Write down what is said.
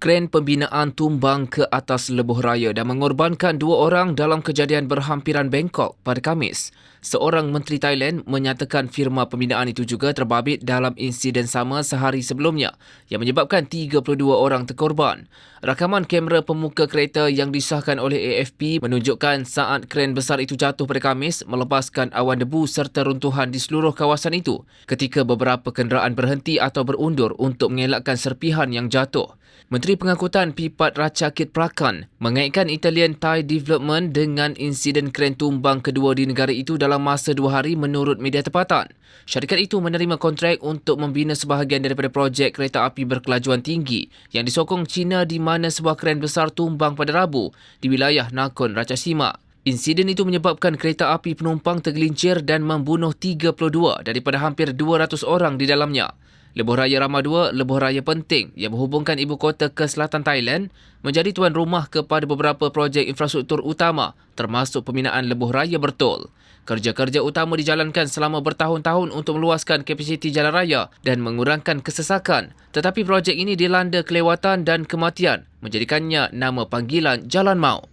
Kren pembinaan tumbang ke atas lebuh raya dan mengorbankan dua orang dalam kejadian berhampiran Bangkok pada Kamis. Seorang Menteri Thailand menyatakan firma pembinaan itu juga terbabit dalam insiden sama sehari sebelumnya yang menyebabkan 32 orang terkorban. Rakaman kamera pemuka kereta yang disahkan oleh AFP menunjukkan saat kren besar itu jatuh pada Kamis melepaskan awan debu serta runtuhan di seluruh kawasan itu ketika beberapa kenderaan berhenti atau berundur untuk mengelakkan serpihan yang jatuh. Menteri Pengangkutan Pipat Rachakit Prakan mengaitkan Italian Thai Development dengan insiden kren tumbang kedua di negara itu dalam masa dua hari menurut media tempatan. Syarikat itu menerima kontrak untuk membina sebahagian daripada projek kereta api berkelajuan tinggi yang disokong China di mana sebuah kren besar tumbang pada Rabu di wilayah Nakon Ratchasima. Insiden itu menyebabkan kereta api penumpang tergelincir dan membunuh 32 daripada hampir 200 orang di dalamnya. Lebuh Raya Rama 2, lebuh raya penting yang menghubungkan ibu kota ke selatan Thailand, menjadi tuan rumah kepada beberapa projek infrastruktur utama termasuk pembinaan lebuh raya bertul. Kerja-kerja utama dijalankan selama bertahun-tahun untuk meluaskan kapasiti jalan raya dan mengurangkan kesesakan. Tetapi projek ini dilanda kelewatan dan kematian, menjadikannya nama panggilan Jalan Mau.